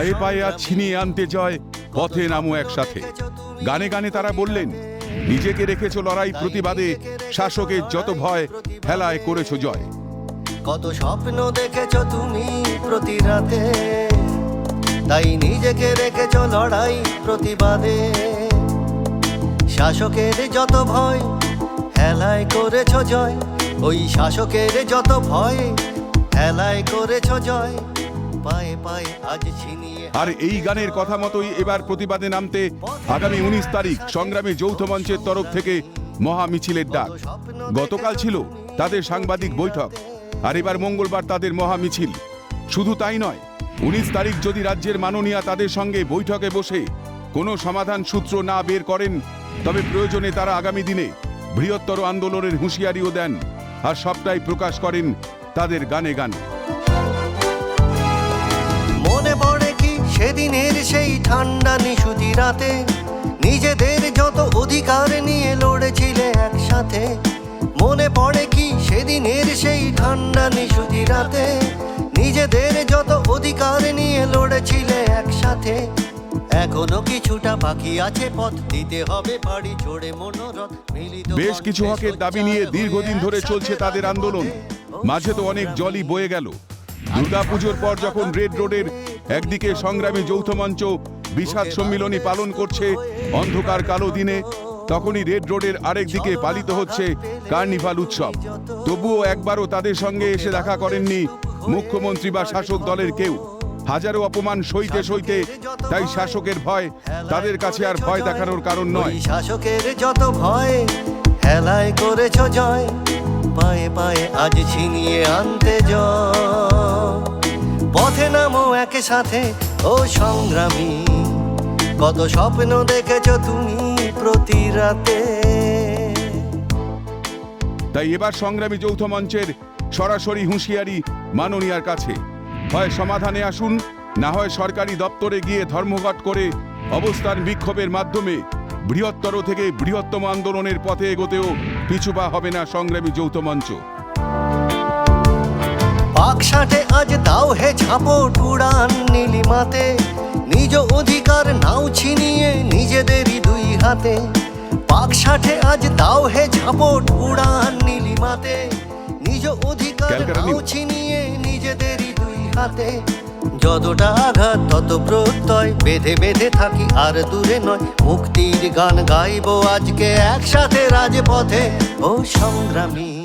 পায়ে পায়ে আর ছিনিয়ে আনতে জয় পথে নামো একসাথে। গানে গানে তারা বললেন, নিজেকে রেখেছ লড়াই প্রতিবাদে শাসকের যত ভয়, হেলায় করেছ জয়। কত স্বপ্ন দেখেছ তুমি প্রতি রাতে, তাই নিজেকে রেখেছ লড়াই প্রতিবাদে। শাসকের যত ভয়, হেলায় করেছ জয়, ওই শাসকের যত ভয়, হেলায় করেছ জয়। আর এই গানের কথা মতোই এবার প্রতিবাদে নামতে আগামী উনিশ তারিখ সংগ্রামী যৌথ মঞ্চের তরফ থেকে মহা মিছিলের ডাক। গতকাল ছিল তাদের সাংবাদিক বৈঠক, আর এবার মঙ্গলবার তাদের মহা মিছিল শুধু তাই নয়, উনিশ তারিখ যদি রাজ্যের মাননীয়া তাদের সঙ্গে বৈঠকে বসে কোনো সমাধান সূত্র না বের করেন, তবে প্রয়োজনে তারা আগামী দিনে বৃহত্তর আন্দোলনের হুঁশিয়ারিও দেন আর সবটাই প্রকাশ করেন তাদের গানে গানে। সেদিনের সেই ঠান্ডা নিশুতি রাতে নিজেদের যত অধিকার নিয়ে লড়েছিলে একসাথে মনে পড়ে কি সেদিনের সেই ঠান্ডা নিশুতি রাতে নিজেদের যত অধিকার নিয়ে লড়েছিলে একসাথে এখনও কিছুটা বাকি আছে পথ দিতে হবে বাড়ি জোড়ে মনোরথ মিলিত বেশ কিছু হকের দাবি নিয়ে দীর্ঘদিন ধরে চলছে তাদের আন্দোলন। মাঝে তো অনেক জলই বয়ে গেল। দুর্গাপুজোর পর যখন রেড রোডের একদিকে সংগ্রামী যৌথ মঞ্চ বিষাদ সম্মিলনী পালন করছে অন্ধকার কালো দিনে তখনই রেড রোডের আরেক দিকে পালিত হচ্ছে কার্নিভাল উৎসব। তবুও একবারও তাদের সঙ্গে এসে দেখা করেননি মুখ্যমন্ত্রী বা শাসক দলের কেউ। হাজারো অপমান সইতে সইতে তাই শাসকের ভয় তাদের কাছে আর ভয় দেখানোর কারণ নয়। শাসকের যত ভয় হেলায় করেছ জয় পায়ে পায়ে আজ ছিনিয়ে আনতে জয়। একে সাথে, ও সংগ্রামী, কত স্বপ্ন দেখেছ তুমি প্রতি রাতে। তাই এবার সংগ্রামী যৌথ মঞ্চের সরাসরি হুঁশিয়ারি মাননীয়ার কাছে। হয় সমাধানে আসুন, না হয় সরকারি দপ্তরে গিয়ে ধর্মঘট করে অবস্থান বিক্ষোভের মাধ্যমে বৃহত্তর থেকে বৃহত্তম আন্দোলনের পথে এগোতেও পিছুপা হবে না সংগ্রামী যৌথ মঞ্চ। পাকসাটে আজ দাও হে ঝাপট উড়ান নীলিমাতে। নিজ অধিকার নাও ছিনিয়ে নিজেদেরই দুই হাতে। পাকসাটে আজ দাও হে ঝাপট উড়ান নীলিমাতে। নিজ অধিকার নাও। ছিনিয়ে নিজেদেরই দুই হাতে। যতটা আঘাত তত প্রত্যয়। বেঁধে বেঁধে থাকি আর দূরে নয়। মুক্তির গান গাইব আজকে একসাথে রাজপথে। ও সংগ্রামী